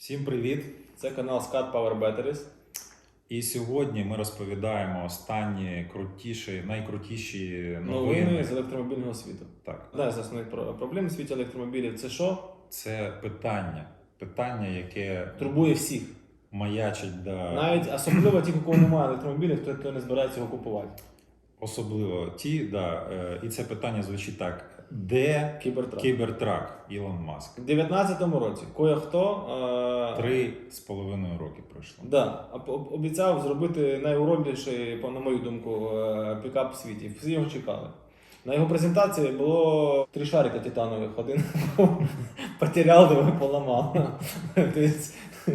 Всім привіт! Це канал Scat Power Batteries. І сьогодні ми розповідаємо останні крутіші, найкрутіші Новини новини. з електромобільного світу. Так, Одна з основних проблем у світі електромобілів це що? це питання. Питання, яке Турбує всіх. маячить до Навіть особливо ті, у кого немає електромобілів, хто, хто не збирається його купувати. особливо ті, да, е, і це питання звучить так: де Кібертрак. кібертрак Ілон Маск? У 19-му році кое-хто е, Три з половиною роки пройшло. да, об- об- обіцяв зробити найуродніший, по- на мою думку, е, пікап в світі. Всі його чекали. На його презентації було три шарика титанових. Один потеряв, другий поламав. Тобто,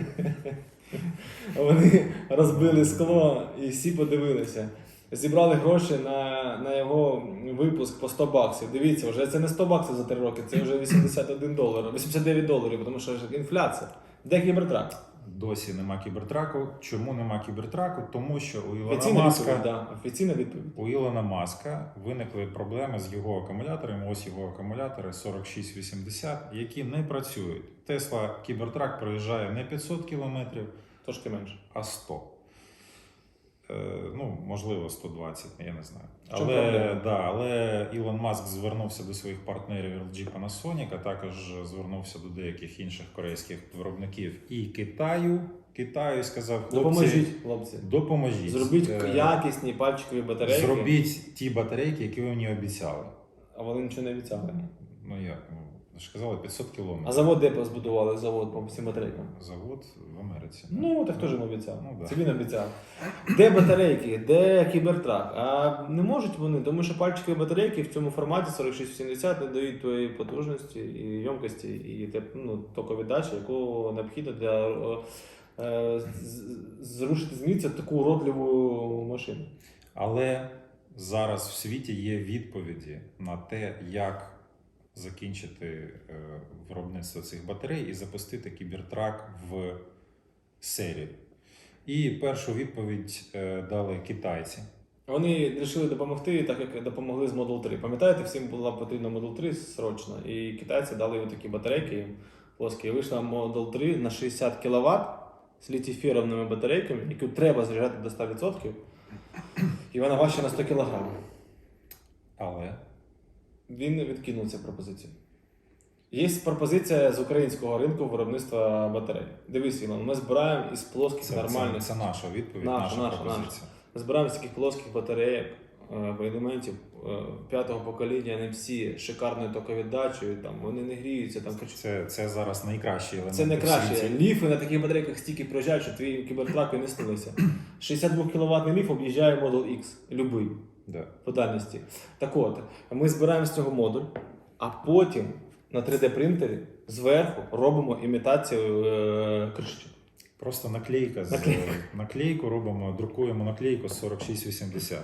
Вони розбили скло і всі подивилися. Зібрали гроші на, на його випуск по 100 баксів. Дивіться, вже це не 100 баксів за 3 роки, це вже 81 долар, 89 доларів, тому що ж інфляція. Де кібертрак? Досі нема кібертраку. Чому нема кібертраку? Тому що у Ілона Офіційна Маска. відповідь, да. Офіційна відповідь. У Ілона Маска виникли проблеми з його акумуляторами. Ось його акумулятори 4680, які не працюють. Тесла Кібертрак проїжджає не 500 км, Трошки менше. а 100. Е, ну, можливо, 120, я не знаю. Але, да, але Ілон Маск звернувся до своїх партнерів LG Panasonic, а також звернувся до деяких інших корейських виробників і Китаю. Китаю і сказав, хлопці, Допоможіть, хлопці. допоможіть. Зробіть Е, якісні пальчикові батарейки. Зробіть ті батарейки, які ви мені обіцяли. А вони нічого не обіцяли. Ну як? Ну, ви ж казали 500 А завод де збудували завод по всім батарейкам? Завод в Америці. Ну, так хто ж їм обіцяв? Ну, да. Це він обіцяв. Де батарейки, де кібертрак? А не можуть вони, тому що пальчикові батарейки в цьому форматі 4670 не дають тої потужності і ємкості, і теп- ну, токовіддачі, яку необхідно для е, зрушити з місця таку уродливу машину. Але зараз в світі є відповіді на те, як закінчити е, виробництво цих батарей і запустити кібертрак в серію. І першу відповідь е, дали китайці. Вони вирішили допомогти, так як допомогли з Model 3. Пам'ятаєте, всім була потрібна Model 3 срочно, і китайці дали їм такі батарейки плоскі. Вийшла Model 3 на 60 кВт з літіферовними батарейками, яку треба заряджати до 100%. І вона важча на 100 кг. Але Він відкинув цю пропозицію. Є пропозиція з українського ринку виробництва батарей. Дивись, Ілон, ми збираємо із плоских це, нормальних. це, це наша відповідь, Наша, наша, наша, пропозиція. Збираємо з таких плоских батарейок, е, елементів е, п'ятого покоління NMC з шикарною токовіддачею, там вони не гріються. Там, Це, це зараз найкращий елемент. це найкраще. Ліфи на таких батарейках стільки проїжджають, що твій кібертраки не снилися. 62 кВт ліф об'їжджає Model X, любий Да. по дальності. Так от, ми збираємо з цього модуль, а потім на 3D принтері зверху робимо імітацію е, кришечок. Просто наклейка з Наклейка. наклейку робимо, друкуємо наклейку з 4680.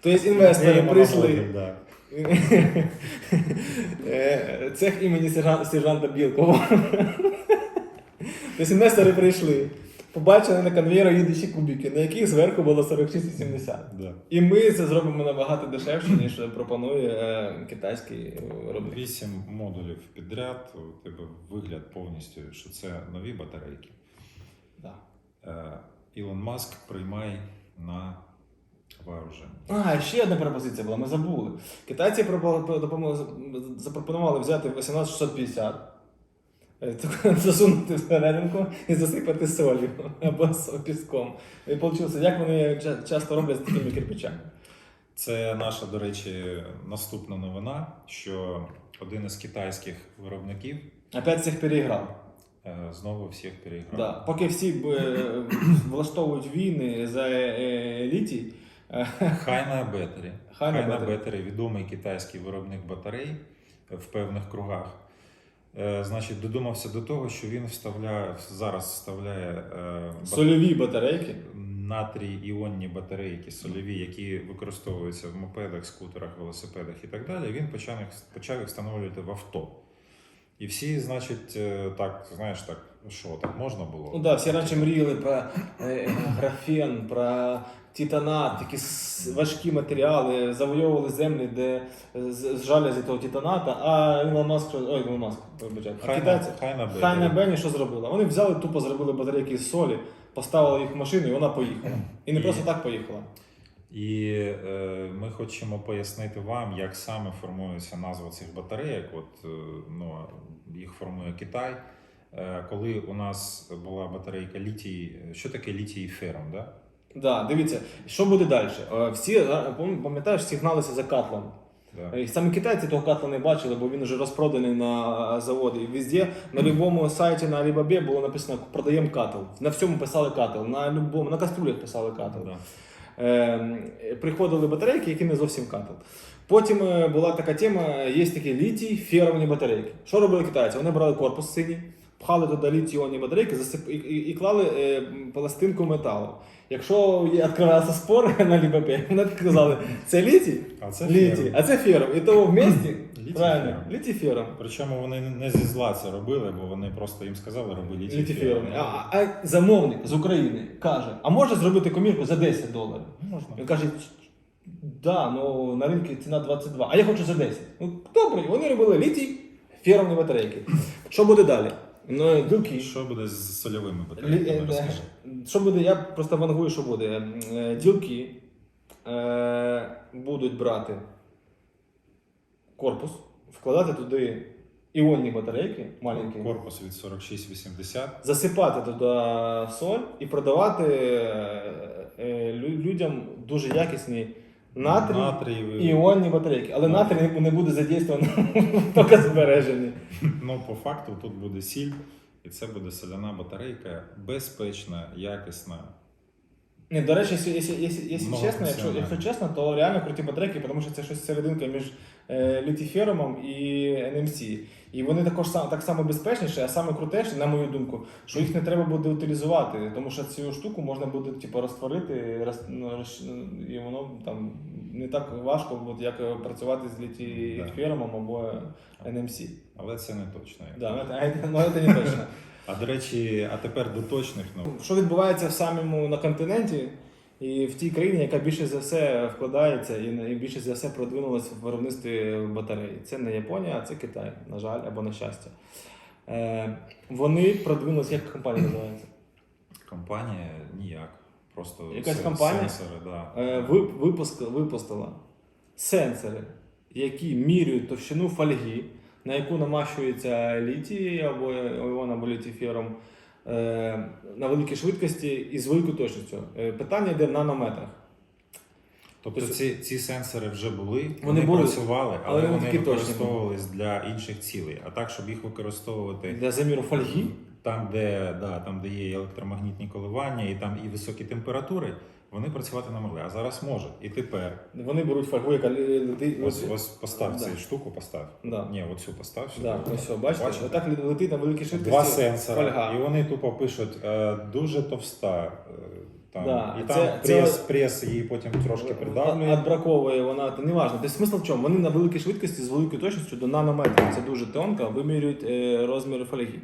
Тобто інвестори прийшли. да. Е, Цех імені сержан- сержанта Білкова. Тобто інвестори прийшли, побачили на конвейері їдучі кубики, на яких зверху було 46,70. Да. І ми це зробимо набагато дешевше, ніж пропонує е, китайський виробник. Вісім модулів підряд, у тебе вигляд повністю, що це нові батарейки. Да. Е, Ілон Маск приймай на вооруження. А, ще одна пропозиція була, ми забули. Китайці пропо- запропонували взяти 18650, е, таку засунути всерединку і засипати солью або піском. І вийшло, як вони часто роблять з такими кирпичами. Це наша, до речі, наступна новина, що один із китайських виробників Опять всіх переіграв. е, знову всіх переіграв. Да. Поки всі б, е, влаштовують війни за е, літій, е, Хайна Бетері. Хайна Хайна відомий китайський виробник батарей в певних кругах. Е, Значить, додумався до того, що він вставляє зараз вставляє е, сольові батарейки. натрій іонні батарейки сольові, які використовуються в мопедах, скутерах, велосипедах і так далі. Він почав їх, почав їх встановлювати в авто. І всі, значить, е, так, знаєш, так що так можна було? Ну да, всі раніше мріяли про е, графен, про титанат, такі важкі матеріали, завойовували землі, де з, з того титаната, а Ілон Маск, ой, Ілон Маск, вибачайте, а Хай китайці, хай на Б. хай на Бені що зробила? Вони взяли, тупо зробили батарейки з солі, поставили їх в машину і вона поїхала. І не просто так поїхала. І е, ми хочемо пояснити вам, як саме формується назва цих батарейок. От е, ну, їх формує Китай. Е, коли у нас була батарейка літій, що таке літій фером, да? Да, дивіться, що буде далі? Е, Всі, е, пам- пам'ятаєш, всі гналися за катлом. Да. І Самі китайці того катла не бачили, бо він вже розпроданий на заводи. І везде, на будь-якому сайті на Alibaba було написано продаємо катл. На всьому писали катл, на любому, на каструлях писали катл. Да. Е, приходили батарейки, які не зовсім катл. Потім е, була така тема, є такі літій феровні батарейки. Що робили китайці? Вони брали корпус синій, пхали туди літій-іонні батарейки засип... і, і, і клали е, пластинку металу. Якщо є- відкривався спор на Alibaba, вони казали, це літій, А це літій, а це фером. І того в місті, правильно, фером. літій фером. Причому вони не зі зла це робили, бо вони просто їм сказали, роби літій Літій фером. фером. А, а замовник з України каже, а може зробити комірку за 10 доларів? Можна. Він каже, да, ну на ринку ціна 22, а я хочу за 10. Ну добре, вони робили літій, фермні батарейки. Що буде далі? Ну, ділки. Що буде з сольовими батарейками? е, Розкажи. Що буде, я просто вангую, що буде. Е, Ділки е, будуть брати корпус, вкладати туди іонні батарейки маленькі, Корпус від 4680. засипати туди соль і продавати е, е, лю- людям дуже якісні натрій. Натрієві. Іонні батарейки, але Натрій. натрій не буде задействовано тільки збережені. Ну, по факту, тут буде сіль, і це буде соляна батарейка, безпечна, якісна. Ні, до речі, якщо, якщо, якщо, якщо Много чесно, якщо, якщо чесно, то реально круті батарейки, тому що це щось серединка між е, літіферумом і NMC. І вони також сам, так само безпечніші, а саме крутеші, на мою думку, що їх не треба буде утилізувати, тому що цю штуку можна буде типу, розтворити, роз, ну, роз- і воно там не так важко, буде, як працювати з літіферумом або NMC. Але це не точно. Да, це- ну, це не точно. А до речі, а тепер до точних ну, Що відбувається в самому на континенті і в тій країні, яка більше за все вкладається і на- і більше за все продвинулася в виробництві батарей. Це не Японія, а це Китай, на жаль, або на щастя. Е, вони продвинулися, як компанія називається? компанія ніяк. Просто Якась се- компанія? сенсори, да. Е, ви- випуск, випустила сенсори, які міряють товщину фольги, на яку намащується літій або іон або літіфером е, на великій швидкості і з великою точністю. Е, питання йде в нанометрах. Тобто Тобто- ці, ці сенсори вже були, Вони вони, були, працювали, але, але вони такі точні для інших цілей. А так, щоб їх використовувати Для заміру фольги. там, де, да, там, де є електромагнітні коливання і там і високі температури, вони працювати не могли. А зараз можуть. І тепер Вони беруть фольгу, яка летить. ось, ось постав Да. цю штуку, постав. Да. Ні, оцю постав сюди. Да, ось бачите, Бачите? отак летить на великій швидкості. Два сенсора, фольга. і вони тупо пишуть е, дуже товста. е, Там, Да, і це- там це- прес, прес її потім трошки придавлює. Отбраковує вона, то не важливо. Тобто смисл в чому? Вони на великій швидкості з великою точністю до нанометрів, це дуже тонко, вимірюють е, розміри фольги.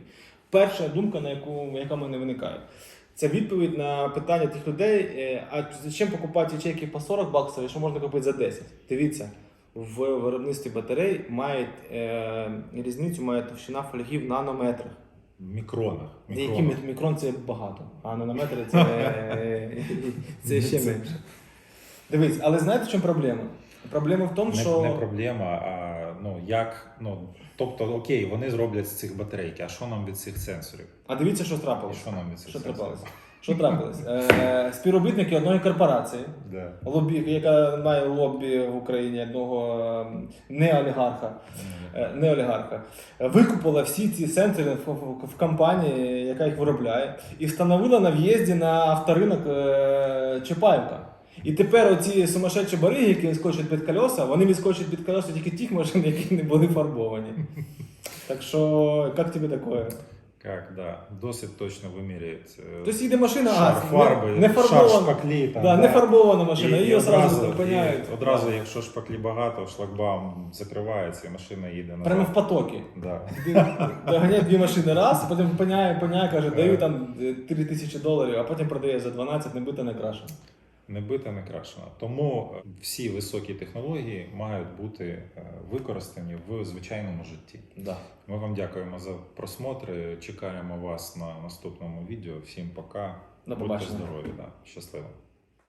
Перша думка, на яку, яка в мене виникає, це відповідь на питання тих людей, е, а зачем покупати ячейки по 40 баксів, якщо можна купити за 10? Дивіться, в виробництві батарей мають е, різницю, має товщина фольги в нанометрах. Мікронах. Які мікрон це багато, а нанометри це, це ще менше. Дивись, але знаєте, в чому проблема? Проблема в тому, Не, що не проблема, а ну як. Ну, тобто, окей, вони зроблять з цих батарейки, а що нам від цих сенсорів? а дивіться, що трапилось. що нам від цих Що сенсорів? трапилось? Що трапилось? Е, співробітники одної корпорації, Да. лобі, яка має лобі в Україні одного ем, неолігарха, е, неолігарха, е, викупила всі ці сенсори в, в, в компанії, яка їх виробляє, і встановила на в'їзді на авторинок е, Чапаївка. І тепер оці сумасшедші бариги, які відскочать під колеса, вони відскочать під колеса тільки тих машин, які не були фарбовані. Так що, як тобі таке? Как, да, досить точно виміряють. е, Тобто їде машина, шар а фарби, не, не шар шпаклі. Там, Да, не фарбована машина, І- її одразу зупиняють. Одразу, якщо шпаклі багато, шлагбаум закривається, і машина їде назад. Прямо в потокі. Да. Доганяє дві машини раз, потім зупиняє, пиняє, каже, Е. даю там 3 тисячі доларів, а потім продає за 12, не бито, не крашено. Не бита, не крашена. Тому е, всі високі технології мають бути е, використані в звичайному житті. Да. Ми вам дякуємо за просмотри. Чекаємо вас на наступному відео. Всім пока. До Будьте здорові, да. щасливо.